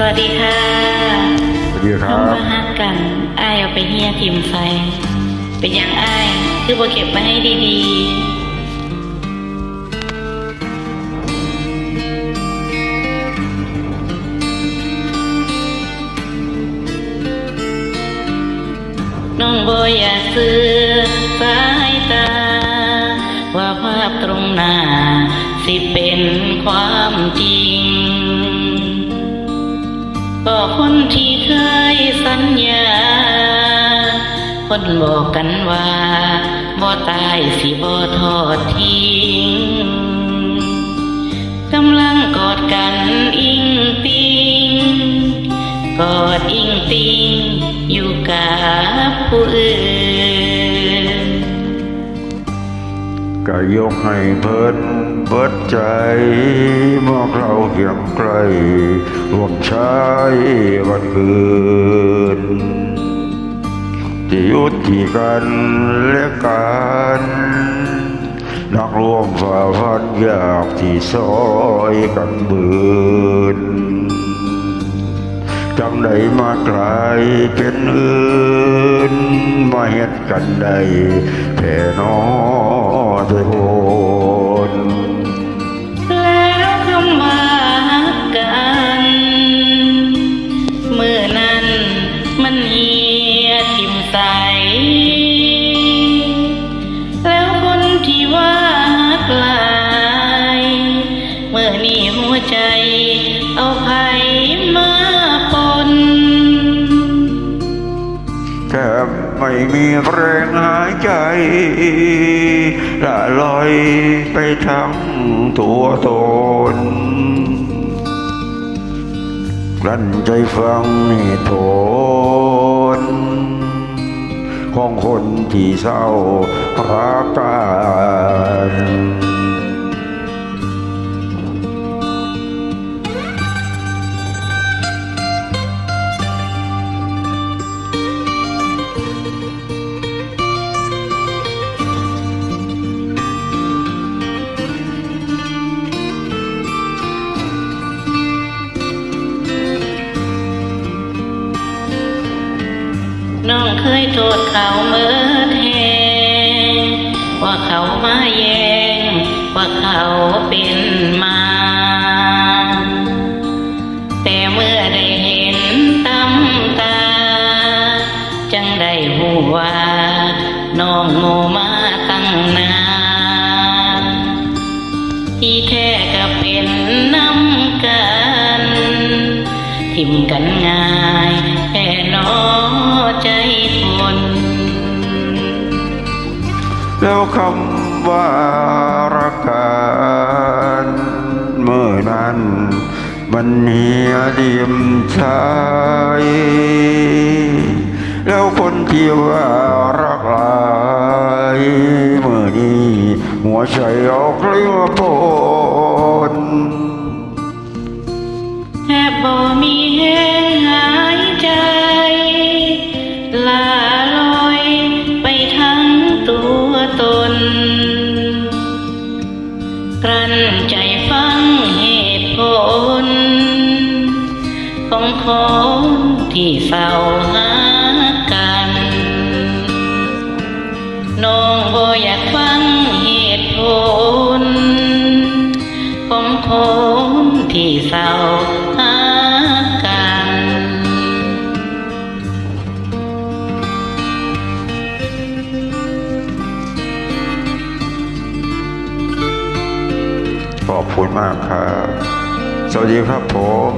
สวัสดีค่ะสวัสดีคน้รัองบมาฮักกันอ้ายเอาไปเฮียทิมไฟ เป็นอย่างอ้ายคือบ่เก็บมาให้ดีๆน้องบ่อยากเสือสายตา ว่าภาพตรงหน้า สิเป็นความจริง ก็คนที่เคยสัญญา คนบอกกันว่าบ่ตายสิบ่ทอดทิ้งกำลังกอดกันอิงติงกอดอิงติงอยู่กับผู้อื่นก็ยกให้เพิ่น เบิดใจมองเราเคียงไกลรวมใช้วันคืนที่ยุติกันและกันนักรวมฝ่าพันยากที่ซอยกันเบืนจังได้มาไกลเป็นอื่นมาเฮ็ดกันได้แพ่นอเถิดโหน ใส แล้วคนที่ว่าฮักลเมื่อนี้หัวใจ เอาไผมาปนแทบไม่มีแรงหายใจละลอยไปทั้งตัวตนกลั้นใจฟังเหตุผล ของคนที่เศร้ารักกัน โทษเขาเมื่อแทว่าเขามาแยงว่าเขาเป็นมา แต่เมื่อได้เห็นตำตา จังได้หูว่าน้องโมมาตั้งนานที่แท้ก็เป็นน้ำกัน ทิมกันง่าย แล้วคำว่ารักกันเมื่อนั้น มันเหียดิมชายแล้วคนที่ว่ารักหลายเมื่อนี้หัวใจออกเลี้ยงปน ของคนที่เศร้าหากัน น้องบ่อยากฟังเหตุผลของคนที่เศร้าหากันขอบคุณมากครับ สวัสดีครับผม